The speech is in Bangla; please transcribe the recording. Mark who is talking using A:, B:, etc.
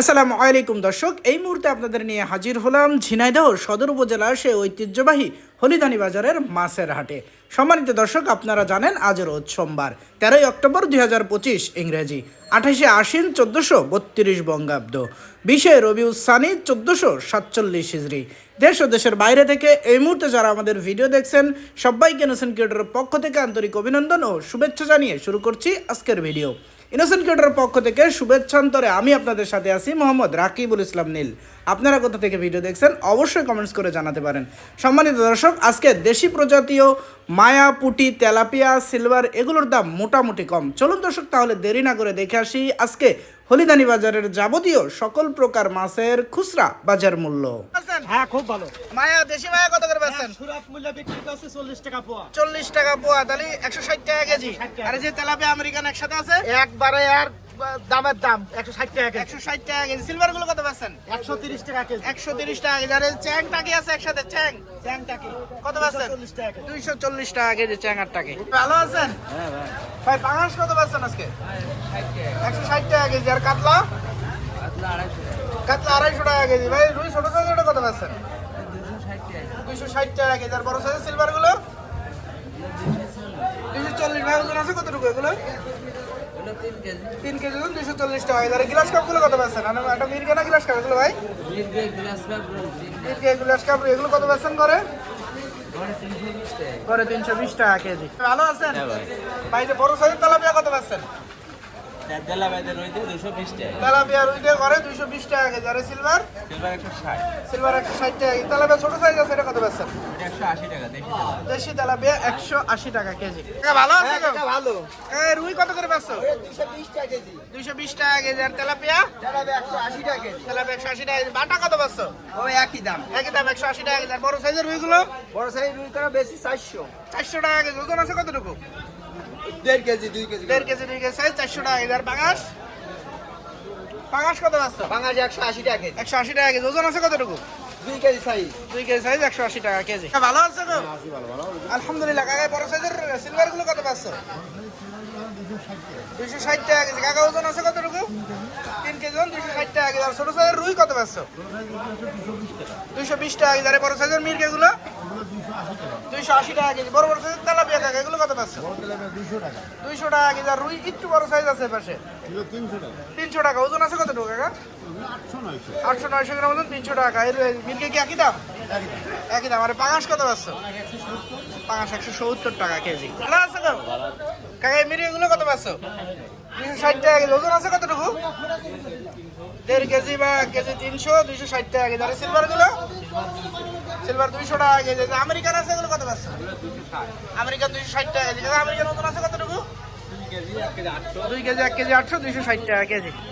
A: আসসালামু আলাইকুম দর্শক, এই মুহূর্তে আপনাদের নিয়ে হাজির হলাম ঝিনাইদহ সদর উপজেলার সে ঐতিহ্যবাহী হলিদানি বাজারের মাছের হাটে। সম্মানিত দর্শক, আপনারা জানেন আজ রোজ সোমবার, তেরোই অক্টোবর দুই হাজার পঁচিশ ইংরেজি, আঠাশে আশ্বিন চোদ্দোশো বত্রিশ বঙ্গাব্দ, বিশে রবিউস সানি চোদ্দোশো সাতচল্লিশ হিজড়ি। দেশ ও দেশের বাইরে থেকে এই মুহূর্তে যারা আমাদের ভিডিও দেখছেন, সবাইকে ইনোসেন্ট ক্রিয়েটরের পক্ষ থেকে আন্তরিক অভিনন্দন ও শুভেচ্ছা জানিয়ে শুরু করছি আজকের ভিডিও। ইনোসেন্ট ক্রিয়েটরের পক্ষ থেকে শুভেচ্ছান্তরে আমি আপনাদের সাথে আছি মোহাম্মদ রাকিবুল ইসলাম নীল। আপনারা কোথা থেকে ভিডিও দেখছেন অবশ্যই কমেন্টস করে জানাতে পারেন। সম্মানিত দর্শক, আজকে দেশি প্রজাতীয় মায়া, পুটি, তেলাপিয়া, সিলভার এগুলোর দাম মোটামুটি কম। চলুন দর্শক, তাহলে দেরি না করে দেখে আসি আজকে হলিদানি বাজারের যাবতীয় সকল প্রকার মাছের খুচরা বাজার মূল্য।
B: হ্যাঁ খুব ভালো।
A: মায়া দেশি মায়া কত করে বেচছেন?
B: সুরাত মূল্য বিক্রি করছে চল্লিশ টাকা পোয়া।
A: চল্লিশ টাকা পোয়া তাহলে একশো ষাট টাকা কেজি।
B: 60
A: আর যে তেলাপিয়া আমেরিকান একসাথে আছে?
B: একবারে আর দামের দাম একশো ষাট টাকা কেজি।
A: একশো ষাট টাকা কেজি। সিলভারগুলো কত বেচছেন?
B: একশো তিরিশ টাকা কেজি।
A: একশো তিরিশ টাকা কেজি। আর এই চ্যাংটা কি আছে একসাথে? চ্যাং।
B: চ্যাংটা কি?
A: কত বেচছেন?
B: চল্লিশ টাকা কেজি।
A: দুইশো চল্লিশ টাকা কেজি চ্যাংআর টাকে ভালো আছেন? ভাই। পাঙাশ কত বেচছেন আজকে? একশো ষাট টাকা কেজি। আর কাতলা? কাতলা আড়াইশো। টাকা কেজি। ভাই রুই ছোট সাইজের কত বেচছেন দুইশো ষাট টাকা কেজি। আর বড় সাইজের সিলভারগুলো দুইশো চল্লিশ। ভাই ওজন আছে কতটুকু এগুলো? তিন কেজি দুইশো চল্লিশ টাকা। আর গ্লাস কাপগুলো কত বেচছেন আর একটা মির্গেনা গ্লাস কাপ এগুলো ভাই? মির্গে গ্লাস কাপ এগুলো কত বেচছেন করে করে তিনশো বিশ টাকা কেজি। ভালো আছেন? ভাই। যে বড় সাইজের তেলাপিয়া কত বেচছেন তেলাপিয়া রুইতে করে দুইশো বিশ টাকা কেজি। আর সিলভার? সিলভার একশো ষাট। টাকা কেজি। তেলাপিয়া ছোট সাইজ আছে এটা কত বেচছেন? দেশি তেলাপিয়া। একশো আশি টাকা কেজি। ভালো আছে তো?
B: ভালো।
A: এ, রুই কত করে বেচছো?
B: টাকা কেজি।
A: দুইশো বিশ টাকা কেজি। আর তেলাপিয়া?
B: একশো আশি টাকা কেজি।
A: তেলাপিয়া একশো আশি টাকা কেজি। বাটা কত বেচছো?
B: ওই একই দাম।
A: একই দাম একশো আশি টাকা কেজি। আর বড় সাইজের রুইগুলো?
B: বড় সাইজ রুই করা বেশি চারশো।
A: চারশো টাকা কেজি। ওজন আছে কতটুকু?
B: দেড় কেজি দুই কেজি
A: দেড় কেজি দুই কেজি সাইজ চারশো টাকা কেজি। আর বাঙাস বাঙাস কত বেচছো
B: বাঙাস একশো আশি টাকা কেজি।
A: একশো আশি টাকা কেজি। ওজন আছে কতটুকু?
B: দুই কেজি সাইজ
A: দুই কেজি সাইজ একশো আশি টাকা কেজি। ভালো আছে তো? আলহামদুলিল্লাহ কাকা বড় সাইজের সিলভারগুলো কত পাচ্ছ? দুইশো ষাট টাকা কেজি। কাকা ওজন আছে কতটুকু? তিন কেজি ওজন দুইশো ষাট টাকা কেজি। আর ছোট সাইজের রুই কত পাচ্ছ? দুইশো বিশ টাকা কেজি। আর বড় সাইজের মির্গে গুলো দুইশো আশি টাকা কেজি। বড় বড় সাইজের তেলাপিয়া কাকা এগুলো কত পাচ্ছ? দুইশো টাকা। কেজি। আর রুই একটু বড় সাইজ আছে পাশে। তিনশো টাকা। ওজন আছে কতটুকু কাকা? আটশো নয়শো গ্রাম ওজন, তিনশো টাকা। এর মির্গে কি একই দাম? একই দাম। আরে পাঙাশ কত পাচ্ছ? পাঙাশ একশো সত্তর টাকা কেজি। ভালো আছে তো? কাকা, এই মির্গে গুলো কত পাচ্ছ? দুইশো ষাট টাকা কেজি। ওজন আছে কতটুকু? দেড় কেজি বা কেজি তিনশো, দুইশো ষাট টাকা কেজি। আর সিলভারগুলো? সিলভার দুইশো টাকা কেজি। আমেরিকান আছে, এগুলো কত পাচ্ছ? আমেরিকান দুইশো ষাট টাকা কেজি। আমেরিকান ওজন আছে কতটুকু? দুই কেজি, এক কেজি আটশো, দুইশো ষাট টাকা কেজি।